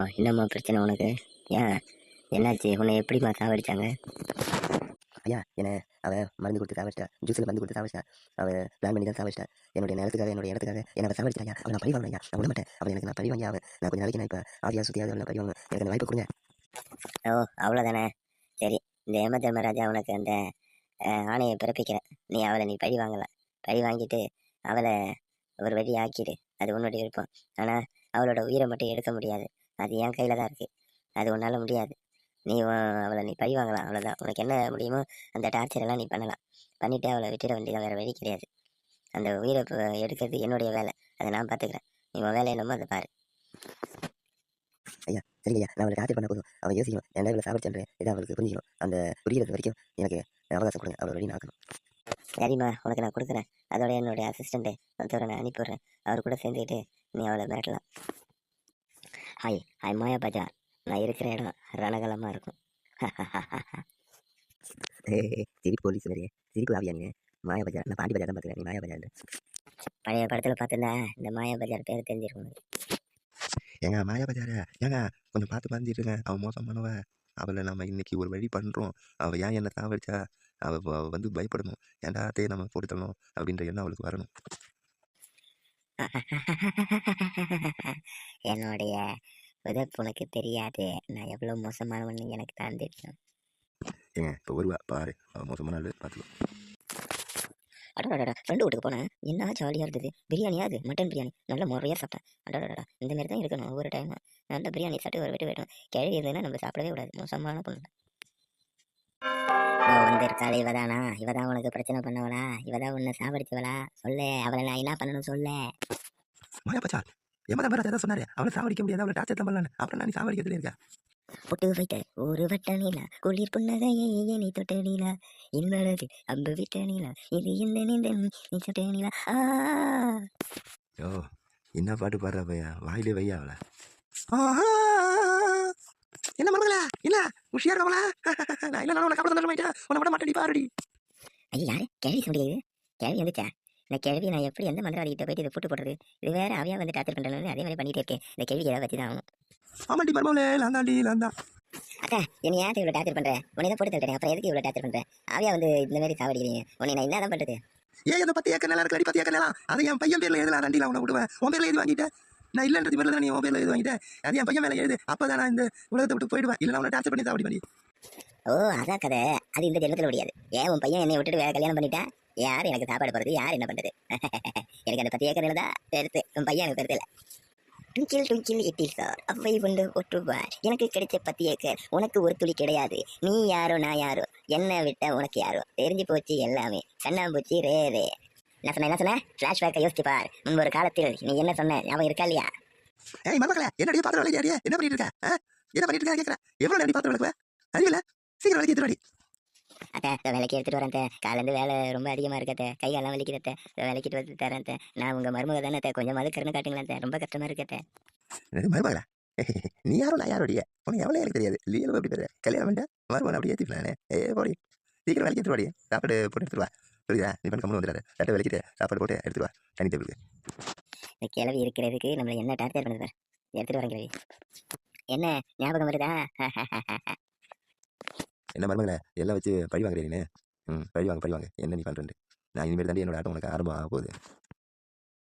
என்னம்மா பிரச்சனை உனக்கு? ஏன்? என்னாச்சு? உன்னை எப்படிம்மா சாவடிச்சாங்க? ஐயா என்ன அவ மருந்து கொடுத்து சாவச்சிட்டா ஜூஸில் மருந்து கொடுத்து சாவச்சிட்டா அவ பிளான் பண்ணி தான் சாவச்சிட்டா என்னுடைய நேரத்துக்காக என்னுடைய இடத்துக்காக. என்ன அவ சாவடிச்சா ஐயா. அவள் நான் பழி வாங்க நான் விட மாட்டேன். அவள் எனக்கு நான் பழி வாங்கி ஆவேன். நான் கொஞ்சம் நாளைக்கு நான் இப்போ ஆவியா சுற்றியாவது நான் பழி வாங்க எனக்கு அந்த வாய்ப்பு கொடுங்க. ஓ அவ்வளோதானே சரி இந்த யம தர்மராஜா உனக்கு அந்த ஆணையை பிறப்பிக்கிறேன். நீ அவளை நீ பழி வாங்கலாம் பழி வாங்கிட்டு அவளை ஒரு வழி ஆக்கிடு. அது உன்னுடைய விருப்பம். ஆனால் அவளோட உயிரை மட்டும் எடுக்க முடியாது. அது என் கையில் தான் இருக்குது அது உன்னால் முடியாது. நீ அவளை நீ பழி வாங்கலாம் அவ்வளோதான் உனக்கு என்ன முடியுமோ அந்த டார்ச்சர் எல்லாம் நீ பண்ணலாம். பண்ணிவிட்டு அவளை விட்டுட வேண்டியதான் வேறு வழி கிடையாது. அந்த உயிரை எடுக்கிறது என்னுடைய வேலை. அதை நான் பார்த்துக்கிறேன் நீ உன் வேலை என்னமோ அதை பாரு. சரிங்க ஐயா. நான் அவளை டார்ச்சர் பண்ண போதும். அவள் யோசிக்கணும். என்ன இவளை சாவடிச்சேன் இதை அவளுக்கு புரிஞ்சிக்கணும். அந்த புரியுறது வரைக்கும் எனக்கு அவகாசம் கொடுங்க. அவளை வழி நாக்கணும் சரிம்மா உனக்கு நான் கொடுக்குறேன். அதோட என்னுடைய அசிஸ்டண்ட்டு ஒருத்தவரை நான் அனுப்பிடுறேன் அவர் கூட சேர்ந்துக்கிட்டு நீ அவளை மிரட்டலாம். ஹாய் ஹாய் மாயா பஜார் நான் இருக்கிற இடம் ரணகலமாக இருக்கும். சிரிப்பு போலீஸ் வேறையே சிரிப்பு ஆவியா நீ மாயா பஜார் நான் பாண்டி பஜார் தான் பார்த்துக்கிறேன் நீ மாயா பஜார் பழைய படத்தில் பார்த்துருந்தா இந்த மாயா பஜார் பேர் தெரிஞ்சிருக்கும். ஏங்க மாயா பஜார ஏங்க கொஞ்சம் பார்த்து பார்த்துட்டுருங்க அவன் மோசமானவ அவளை நம்ம இன்னைக்கு ஒரு வழி பண்ணுறோம் அவள் ஏன் என்ன சாவடிச்சா? அவள் அவ வந்து பயப்படணும். ஏன்டா அத்தையை நம்ம போட்டு தள்ளணும் அப்படின்ற எண்ணம் அவளுக்கு வரணும். என்னுடைய உதப்பு உனக்கு தெரியாது. நான் எவ்வளோ மோசமானவன்னு எனக்கு தான் தெரியும். ஏங்க இப்போ வருவா பாரு. மோசமான ஆளு பார்த்துக்கோ அடடா ஃப்ரெண்டு வீட்டுக்கு போனேன். என்ன ஜாலியாக இருந்தது? பிரியாணியா அது? மட்டன் பிரியாணி. நல்ல முறையாக சாப்பிட்டேன். அடடா இந்த மாதிரி தான் இருக்கணும். ஒவ்வொரு டைமும் நல்ல பிரியாணி சாப்பிட்டு ஒரு விட்டு போயிடும் கிழவி இருந்ததுன்னா நம்ம சாப்பிடவே கூடாது. மோசமான பொண்ணு. வந்திருக்காளே இவதானா? இவதான் உனக்கு பிரச்சனை பண்ணவளா? இவதான் உன்னை சாவடிச்சவளா சொல்லு அவளை நான் என்ன பண்ணணும் சொல்லு? மாயா பஜார் எமதா மேலே தான் சொன்னாரு. அவளை சாவடிக்க முடியாது அவளை டார்ச்சர் தான் அப்புறம் நான் நீ சாவடிக்கிறதுல இருக்க. பொட்டு வைத்த ஒரு வட்ட நீலா குளிர் புன்னகையை நீ தொட்ட நீலா. இன்னொரு அம்பு விட்ட நீலா இது இந்த நீந்த நீ தொட்ட நீலா. யோ என்ன பாட்டு பாடுற பையா? வாயிலே வையா அவளை? என்ன உஷியா இருக்கவளா நான் இல்லை நான் உனக்கு அப்புறம் சந்தோஷமாயிட்டா உன்னை மாட்டேடி பாருடி. ஐயா யாரு? கேள்வி சொல்லியது கேள்வி வந்துச்சா? இந்த கேள்வி நான் எப்படி எந்த மந்திரவாதிகிட்ட போயிட்டு இதை போட்டு போடுறது? இது வேற அவையா வந்து டார்ச்சர் பண்றேன்னு அதே மாதிரி பண்ணிட்டே இருக்கேன். இந்த கேள்வி ஏதாவது வச்சு தான் ஆகணும் ஆமாண்டி மருமகளே லாந்தாண்டி லாந்தா அக்கா என்னை ஏன் இவ்வளோ டார்ச்சர் பண்றேன் உன்னை தான் போட்டு தள்ளுறேன். அப்புறம் எதுக்கு இவ்வளோ டார்ச்சர் பண்றேன் அவையா வந்து இந்த மாதிரி சாவடிக்கிறீங்க. உன்னை நான் என்ன பண்றது? ஏன் இந்த பத்து ஏக்கர் நிலம் இருக்கு. பத்து ஏக்கர் நிலம் அதை என் பையன் பேர்ல எழுதலாம் ரெண்டில அவனை விடுவேன். உன் பேர்ல எழுதி வாங்கிட்டேன். நான் இல்லைன்றது பேர்ல தான் நீ உன் பேர்ல எழுதி வாங்கிட்டேன் அது என் பையன் மேலே எழுது அப்போ தான் நான் இந்த உலகத்தை விட்டு போயிடுவேன். இல்லை அவனை டார்ச்சர் பண்ணி சாவடி பண்ணி ஓ அதான் கதை. அது இந்த ஜென்மத்தில் முடியாது ஏன் உன் பையன் என்னை விட்டுட்டு வேற கல்யாணம் பண்ணிட்டா? யார் எனக்கு சாப்பாடு போகிறது யார் என்ன பண்ணுறது எனக்கு அந்த பத்து ஏக்கர் தான் பெருத்து உன் பையன் எனக்கு பெருத்து இல்லை. டுங்கில் டுங்கில் இட்டில் சார் அவ்வை உண்டு ஒற்றுவார் எனக்கு கிடைச்ச பத்து ஏக்கர். உனக்கு ஒரு துளி கிடையாது. நீ யாரோ நான் யாரோ? என்ன விட்ட உனக்கு யாரோ? தெரிஞ்சு போச்சு எல்லாமே. கண்ணாம்பூச்சி ரே ரே என்ன சொன்ன என்ன சொன்ன ஃப்ளாஷ்பேக்கை யோசிச்சு பார். ஒரு காலத்தில் நீ என்ன சொன்ன? ஞாபகம் இருக்கா இல்லையா? ஏய் மருமகளே என்னடி பாத்திரம் விளையாடியா என்ன பண்ணிட்டு இருக்க? என்ன பண்ணிட்டு இருக்க கேட்கறேன் எவ்வளவு நேரம் பாத்திரம் விளக்குவ அறிவில சீக்கிரம் விளக்கி எடுத்துடி அத்தை வேலைக்கு எடுத்துட்டு வரேன் அத்தை. காலையிலேருந்து வேலை ரொம்ப அதிகமாக இருக்கத்த கை காலெல்லாம் வலிக்குதத்த வேலைக்கிட்டு வந்து தரேன். நான் உங்கள் மருமக தானே அத்தை. கொஞ்சம் மது கருணை காட்டுங்களேன். ரொம்ப கஷ்டமாக இருக்கத்த மருமகளா? நீ யாரோ நான் யாரோடிய? உனக்கு எவ்வளோ எனக்கு தெரியாது. லீல எப்படி தெரியாது? கல்யாணம் பண்ணிட்டா மருமகன் அப்படியே ஏற்றிக்கலானே ஏ போடி. சீக்கிரம் விளக்கி எடுத்துருவாடி சாப்பாடு போட்டு எடுத்துருவா புரியுதா? நீ பண்ண கம்மனு வந்துடாது. சட்டை விளக்கிட்டு சாப்பாடு போட்டு எடுத்துருவா தனி டேபிளுக்கு இந்த கிழவி இருக்கிறதுக்கு நம்மளை என்ன டார்ச்சர் பண்ணுது பாரு. எடுத்துட்டு வரேன் கிழவி. என்ன? ஞாபகம் வருதா? என்ன மருமகளே? எல்லாம் வச்சு பழி வாங்குறீங்க ம் பழி வாங்க பழி வாங்க. என்ன நீ பண்ணுறேன் நான் இனிமேல் தாண்டி என்னோட ஆட்டம் உனக்கு ஆரம்பம் ஆக போகுது.